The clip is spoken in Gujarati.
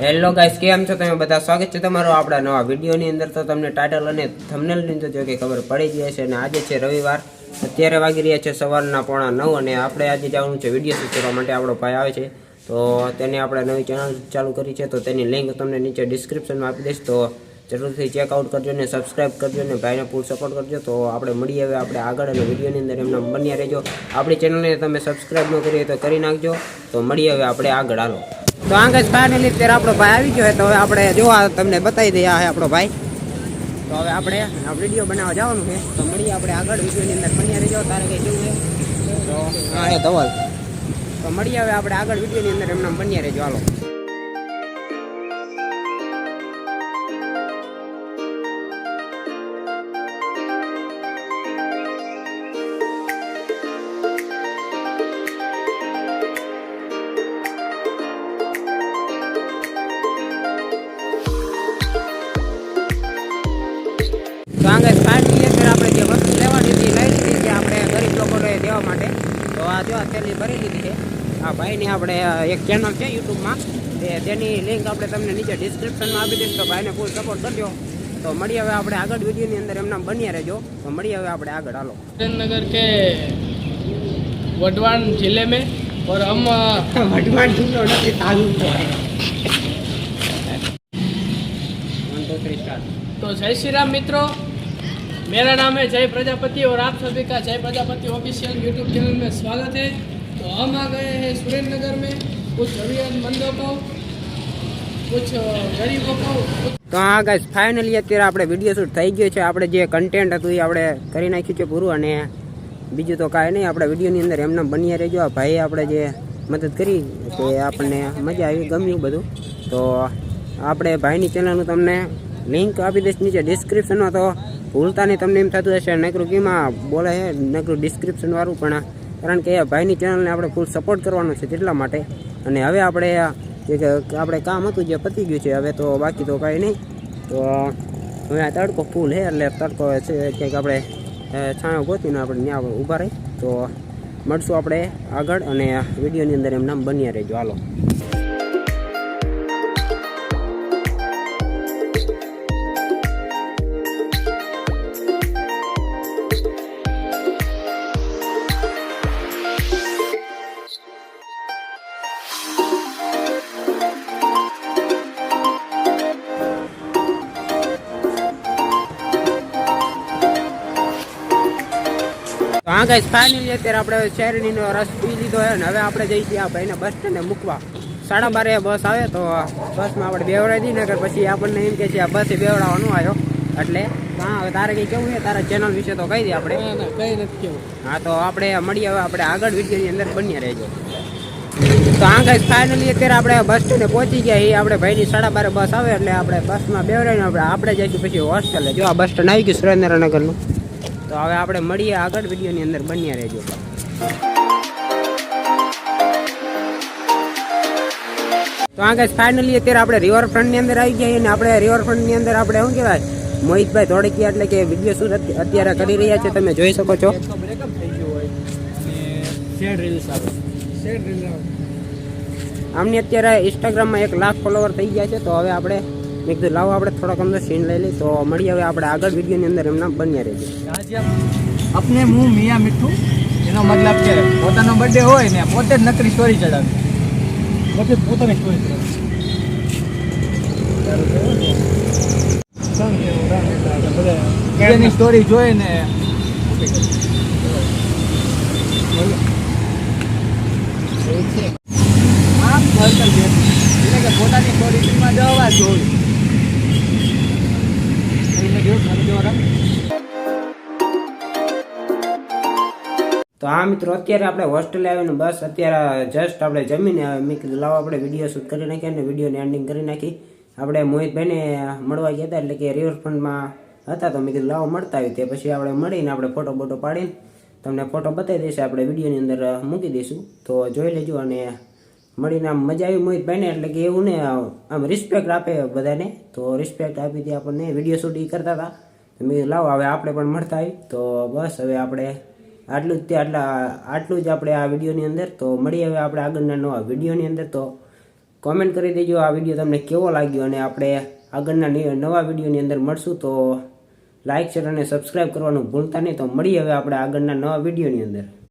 હેલો ગાઈસ કેમ છો? તમે બધા સ્વાગત છે તમારું આપણા નવા વિડીયોની અંદર. તો તમને ટાઇટલ અને થમનેલની અંદર જો કે ખબર પડી ગઈ છે અને આજે છે રવિવાર. અત્યારે વાગી રહ્યા છે સવારના પોણા નવ અને આપણે આજે જવાનું છે વીડિયો શૂટ કરવા માટે. આપણો ભાઈ આવે છે. તો તેને આપણે નવી ચેનલ ચાલુ કરી છે. તો તેની લિંક તમને નીચે ડિસ્ક્રિપ્શનમાં આપી દઈશ. તો જરૂરથી ચેકઆઉટ કરજો ને સબસ્ક્રાઇબ કરજો ને ભાઈને ફૂલ સપોર્ટ કરજો. તો આપણે મળીએ હવે આપણે આગળ અને વિડીયોની અંદર. એમને બન્યા રહેજો. આપણી ચેનલને તમે સબસ્ક્રાઇબ ન કરી હોય તો કરી નાખજો. તો મળીએ હવે આપણે આગળ હાલો. તો આંગજ ફાઇનલી અત્યારે આપણો ભાઈ આવી ગયો તો હવે આપણે જોવા તમને બતાવી દઈએ આ આપણો ભાઈ. તો હવે આપણે વીડિયો બનાવવા જવાનું છે. તો મળીએ આપણે આગળ વિડીયોની અંદર બન્યા રહેજો તારે કંઈ જોવું છે તો હા એ ધવલ. તો મળીએ હવે આપણે આગળ વિડીયોની અંદર એમને બન્યા રહેજો હાલો. તો આંગે ફાઇનલી અત્યારે આપણે જે વસ્તુ લેવાની હતી લઈ લીધી છે આપણે ગરીબ લોકોને દેવા માટે તો આ જો આ થેલી ભરી લીધી છે આ ભાઈની આપણે એક ચેનલ છે યુટ્યુબમાં તે તેની લિંક આપણે તમને નીચે ડિસ્ક્રિપ્શનમાં આપી દઈશ તો ભાઈને ફૂલ સપોર્ટ કરજો તો મળીએ હવે આપણે આગળ વિડીયોની અંદર એમના બન્યા રહેજો તો મળીએ હવે આપણે આગળ હાલો सुरेंद्र नगर के वडवान जिले में और हम વઢવાણ જિલ્લો નથી તાલુકો વન ટુ થ્રી સ્ટાર્ટ तो जय श्री राम मित्रों मेरा नाम है जय प्रजापति और आप सभी का जय प्रजापति ऑफिशियल यूट्यूब चैनल में स्वागत है तो हम आ गए हैं सुरेंद्र नगर में कुछ जरूरतमंदों को कुछ गरीबों को कुछ તો હા ગાઈસ ફાઇનલી અત્યારે આપણે વિડીયો શૂટ થઈ ગયો છે આપણે જે કન્ટેન્ટ હતું એ આપણે કરી નાખ્યું છે પૂરું અને બીજું તો કાંઈ નહીં આપણે વિડીયોની અંદર એમને બન્યા રહેજો આ ભાઈએ આપણે જે મદદ કરી તે આપણને મજા આવી ગમ્યું બધું તો આપણે ભાઈની ચેનલનું તમને લિંક આપી દઈશ નીચે ડિસ્ક્રિપ્શનમાં તો ભૂલતા નહીં તમને એમ થતું હશે, નકરું કીમાં બોલે છે, નકરું ડિસ્ક્રિપ્શન વાળું, પણ કારણ કે ભાઈની ચેનલને આપણે ફૂલ સપોર્ટ કરવાનો છે તેટલા માટે. અને હવે આપણે આપણે કામ હતું જે પતી ગયું છે, હવે તો બાકી તો કાંઈ નહીં. તો, હવે આ તડકો ફૂલ છે, એટલે તડકો છે, ક્યાંક આપણે છાંયો ગોતીને આપણે ત્યાં ઊભા રહી. તો, મળશું આપણે આગળ, અને વિડીયોની અંદર એમ નામ બન્યા રહેજો. હાલો. હા ગાઈસ ફાઇનલી અત્યારે આપણે શેરડીનો રસ પી લીધો છે અને હવે આપણે જઈ છીએ આ ભાઈને બસ સ્ટેન્ડે મૂકવા. સાડા બારે બસ આવે તો બસમાં આપણે બેવડાવી દઈએ નગર પછી આપણને એમ કે છે આ બસે બેવડાવવાનું આવ્યો. એટલે હા હવે તારે કંઈ કેવું છે? તારા ચેનલ વિશે તો કહી દે આપણે. ના નથી કેવું. હા તો આપણે મળીએ હવે આપણે આગળ વિડીયોની અંદર બન્યા રહેજો. તો આ ગાઈસ ફાઇનલી અત્યારે આપણે બસ સ્ટેન્ડે પહોંચી ગયા એ આપણે ભાઈની સાડા બારે બસ આવે એટલે આપણે બસમાં બેવડાવીને આપણે આપણે જઈશું પછી હોસ્ટેલે જો આ બસ સ્ટેન્ડ આવી ગયું સુરેન્દ્રનગરનું. તો હવે આપણે મળીએ આગળ વિડીયોની અંદર. બન્યા રહેજો. તો આ ગાઈસ ફાઇનલી અત્યારે આપણે રિવરફ્રન્ટની અંદર આવી ગયા અને આપણે રિવરફ્રન્ટની અંદર આપણે શું કહેવાય મોહિતભાઈ ધોળકિયા એટલે કે વીડિયો શું અત્યારે કરી રહ્યા છે તમે જોઈ શકો છો. આમની અત્યારે ઇન્સ્ટાગ્રામમાં એક લાખ ફોલોવર થઈ ગયા છે તો હવે આપણે મેં કીધું લાવો આપણે થોડાક અંદર સીન લઈ લઈ તો મળીએ હવે આપણે આગળ વિડીયોની અંદર એમના બન્યા રહેજો. આપણે હું મિયા મીઠું એનો મતલબ છે પોતાનો બર્થડે હોય ને પોતે જ નકરી સ્ટોરી ચડાવે. પોતે જ પોતાની સ્ટોરી એની સ્ટોરી જોઈ ને આમ એટલે કે પોતાની સ્ટોરી જવા જોયું તો આ મિત્રો, અત્યારે આપણે હોસ્ટેલે આવીને બસ અત્યારે જસ્ટ આપણે જમીને મેં કીધું, લાવો આપણે વીડિયો શૂટ કરી નાખીએ અને વિડીયોની એન્ડિંગ કરી નાખી. આપણે મોહિતભાઈને મળવા ગયા હતા એટલે કે રિવરફ્રન્ટમાં હતા તો મેં કીધું, લાવો મળતા આવી તે પછી આપણે મળીને આપણે ફોટો બોટો પાડીને તમને ફોટો બતાવી દઈશું. આપણે વિડીયોની અંદર મૂકી દઈશું. તો જોઈ લેજો અને મળીને આમ મજા આવી મોહિતભાઈને, એટલે કે એવું ને, આમ રિસ્પેક્ટ આપે બધાને. તો રિસ્પેક્ટ આપી હતી આપણને વીડિયો શૂટ કરતા હતા. મેં લાવો, હવે આપણે પણ મળતા આવી તો બસ, હવે આપણે આટલું જ તે આટલા, આટલું જ આપણે આ વિડીયોની અંદર. તો મળીએ હવે આપણે આગળના નવા વિડીયોની અંદર. તો કોમેન્ટ કરી દેજો, આ વીડિયો તમને કેવો લાગ્યો? અને આપણે આગળના નવા વિડીયોની અંદર મળશું. તો લાઇક શેર અને સબસ્ક્રાઈબ કરવાનું ભૂલતા નહીં. તો મળીએ હવે આપણે આગળના નવા વિડીયોની અંદર.